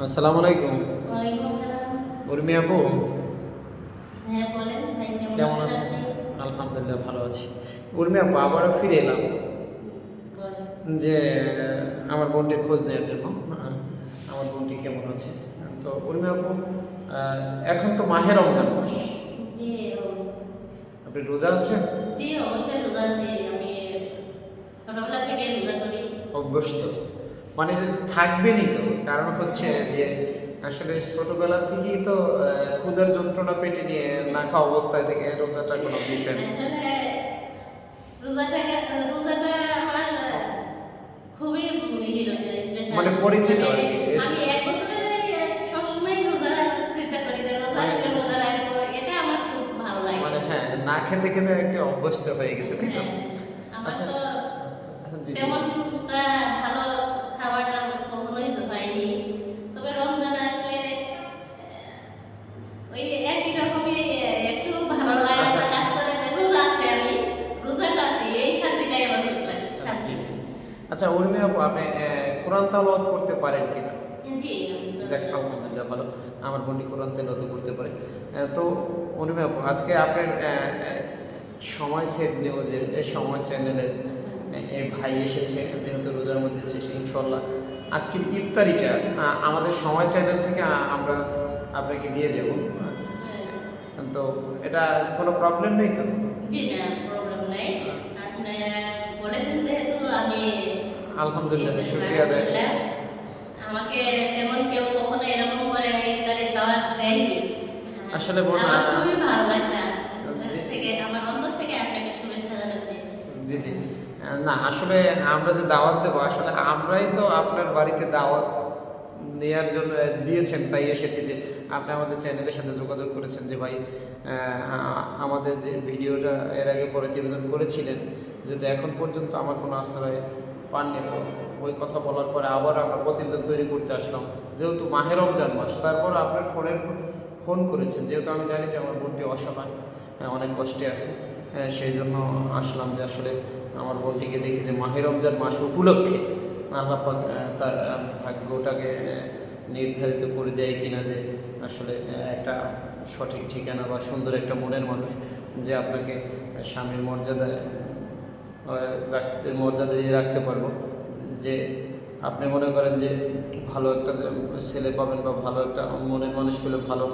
আসসালামু আলাইকুম। উর্মি আপু? হ্যাঁ বলেন ভাই কেমন আছেন? আলহামদুলিল্লাহ ভালো আছি। উর্মি আপু আবারও ফিরে এলাম। যে আমার বোনটির খোঁজ নেওয়ার জন্য আমার বোনটি কেমন আছে? তো উর্মি আপু এখন তো মাহের রমজান মাস। আপনি রোজা আছেন? জি অবশ্যই রোজা আছি। আমি ছোটবেলা থেকে রোজা করি। অভ্যস্ত। মানে থাকবেনই তো। কারণ হচ্ছে যে আসলে ছোটবেলা থেকেই তো ক্ষুধার যন্ত্রণা পেটে নিয়ে না খাওয়া অবস্থায় থেকে রোজাটা কোনো বিষয় না। আসলে রোজাটাকে রোজাটা আমার খুবই স্পেশাল মানে পরিচিত আমি এক বছরে সবসময় রোজা চিন্তা করি যে রোজা মানে- রোজা রাখব এটা আমার খুব ভালো লাগে। মানে হ্যাঁ না খেতে খেতে একটা অভ্যস্ত হয়ে গেছে তাই তো? হ্যাঁ, আচ্ছা। তেমনটা ভালো খাবারটা কখনোই তো হয়নি তবে রমজান আসলে আহ, ওই একই রকমই আহ, একটু ভালো লাগা আচ্ছা। কাজ করে যে রোজা আছে আমি রোজাটা আছি এই শান্তিটাই আমার খুব লাগে শান্তি জি। আচ্ছা উর্মি আপু আপনি কোরআন তালাওয়াত করতে পারেন কিনা? জি যাক আলহামদুলিল্লাহ ভালো। আমার বোনটি কোরআন তেলাওয়াত করতে পারে। তো উর্মি আপু আজকে আপনার সময় সেট নিউজের সময় চ্যানেলের এই ভাই এসেছে যেহেতু রোজার মধ্যে শেষ ইনশাল্লাহ আজকের ইফতারিটা আমাদের সময় চ্যানেল থেকে আমরা আপনাকে দিয়ে যাব। হ্যাঁ। তো এটা কোনো প্রবলেম নেই তো? জি না আলহামদুলিল্লাহ শুক্রিয়া দেয় আমাকে তেমন কেউ কখনো এরকম করে ইফতারের দাওয়াত দেয়নি। আসলে বোন, আমার খুবই ভালো লাগছে। থেকে আমার অন্তর থেকে আপনাকে শুভেচ্ছা জানাচ্ছি। জি জি। না আসলে আমরা যে দাওয়াত দেবো আসলে আমরাই তো আপনার বাড়িতে দাওয়াত নেওয়ার জন্য দিয়েছেন তাই এসেছি যে আপনি আমাদের চ্যানেলের সাথে যোগাযোগ করেছেন যে ভাই আমাদের যে ভিডিওটা এর আগে প্রতিবেদন করেছিলেন যদি এখন পর্যন্ত আমার কোনো আশ্রয় পাননি তো। ওই কথা বলার পরে আবার আমরা প্রতিবেদন তৈরি করতে আসলাম। যেহেতু মাহের রমজান মাস তারপর আপনার ফোনের ফোন করেছেন। যেহেতু আমি জানি যে আমার বোনটি অসহায় হ্যাঁ, অনেক কষ্টে আছে হ্যাঁ, সেই জন্য আসলাম যে আসলে আমার বোনটিকে দেখি যে মাহের রমজান মাস উপলক্ষে আল্লাহ তার ভাগ্যটাকে নির্ধারিত করে দেয় কিনা যে আসলে একটা সঠিক ঠিকানা বা সুন্দর একটা মনের মানুষ যে আপনাকে স্বামীর মর্যাদায় আহ, রাখতে, মর্যাদা দিয়ে রাখতে পারব। যে আপনি মনে করেন যে ভালো একটা ছেলে পাবেন বা ভালো একটা মনের মানুষ পেলে ভালো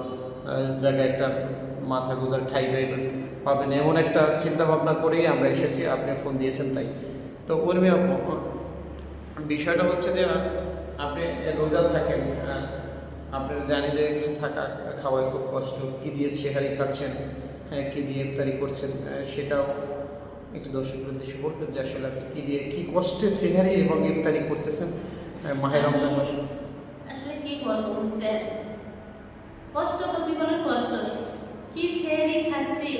জায়গায় একটা মাথা গোজার ঠাই পাইবেন পাবেন। এমন একটা চিন্তা ভাবনা করেই আমরা এসেছি, আপনি ফোন দিয়েছেন তাই। তো উর্মি বিষয়টা হচ্ছে যে আপনি রোজা থাকেন আপনি জানি যে থাকা, খাওয়ায় খুব কষ্ট। কী দিয়ে ছেহারি খাচ্ছেন? হ্যাঁ কী দিয়ে ইফতারি করছেন? সেটাও একটু দর্শকের উদ্দেশ্যে বলবেন যে আসলে আপনি কী দিয়ে, কী কষ্টে চেহারে এবং ইফতারি করতেছেন মাহের মাহে রমজান মাসে? আসলে কি হচ্ছে কষ্ট তো জীবনের কষ্ট কি ছেড়ে খাচ্ছি?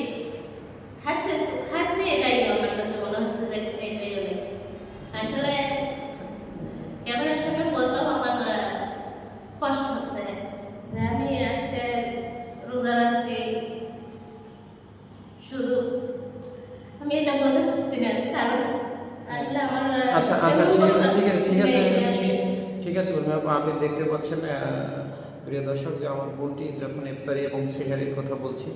খাচ্ছে খাচ্ছে এটাই আমার কাছে মনে হচ্ছে যে এটাই হবে আসলে ক্যামেরার সামনে বলতেও আমার আহ, কষ্ট হচ্ছে যে আমি আজকে রোজা রাখছি শুধু আমি বলতে পারছি না কারণ আসলে আমার আচ্ছা আচ্ছা ঠিক আছে ঠিক আছে ঠিক আছে নেই যে আমি- ঠিক- ঠিক আছে উর্মি আপু আপনি দেখতে পাচ্ছেন প্রিয় দর্শক যে আমার বোনটি যখন ইফতারি এবং চেহারির কথা বলছি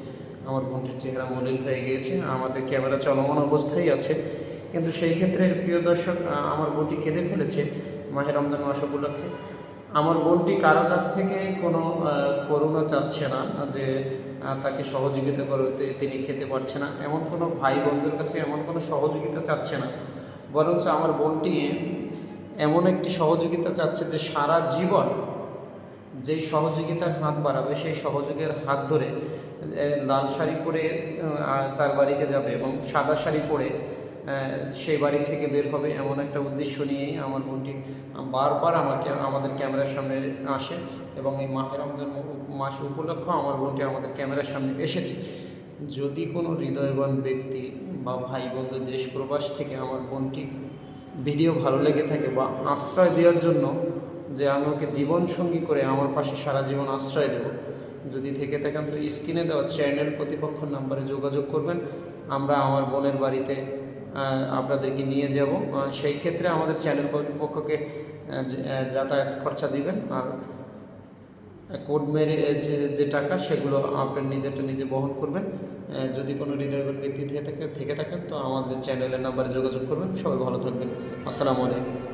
আমার বোনটির চেহারা মলিন হয়ে গিয়েছে আমাদের ক্যামেরা চলমান অবস্থায় আছে। কিন্তু সেই ক্ষেত্রে প্রিয় দর্শক আমার বোনটি কেঁদে ফেলেছে মাহের রমজান মাস উপলক্ষে। আমার বোনটি কারও কাছ থেকে কোনো করুণা চাচ্ছে না যে তাকে সহযোগিতা করতে তিনি খেতে পারছে না। এমন কোনো ভাই বন্ধুর কাছে এমন কোনো সহযোগিতা চাচ্ছে না। বরঞ্চ আমার বোনটি এমন একটি সহযোগিতা চাচ্ছে যে সারা জীবন যেই সহযোগিতার হাত বাড়াবে, সেই সহযোগের হাত ধরে লাল শাড়ি পরে তার বাড়িতে যাবে এবং সাদা শাড়ি পরে সেই বাড়ি থেকে বের হবে এমন একটা উদ্দেশ্য নিয়েই আমার বোনটি বারবার আমার ক্যা- আমাদের ক্যামেরার সামনে আসে এবং এই মাহের রমজান মাস উপলক্ষ আমার বোনটি আমাদের ক্যামেরার সামনে এসেছে। যদি কোনো হৃদয়বান ব্যক্তি বা ভাই বন্ধু দেশ প্রবাস থেকে আমার বোনটি ভিডিও ভালো লেগে থাকে বা আশ্রয় দেওয়ার জন্য যে আমি ওকে জীবন সঙ্গী করে আমার পাশে সারা জীবন আশ্রয় দেব, যদি থেকে থাকেন তো স্ক্রিনে দেওয়া চ্যানেল প্রতিপক্ষ নাম্বারে যোগাযোগ করবেন। আমরা আমার বোনের বাড়িতে আপনাদেরকে নিয়ে যাব। সেই ক্ষেত্রে আমাদের চ্যানেল কর্তৃপক্ষকে যাতায়াত খরচা দিবেন। আর কোড মেরে যে যে টাকা, সেগুলো আপনার নিজেরটা নিজে বহন করবেন। যদি কোনো হৃদয়বান ব্যক্তি থেকে থাকে, থেকে থাকেন, তো আমাদের চ্যানেলের নাম্বারে যোগাযোগ করবেন। সবাই ভালো থাকবেন। আসসালামু আলাইকুম।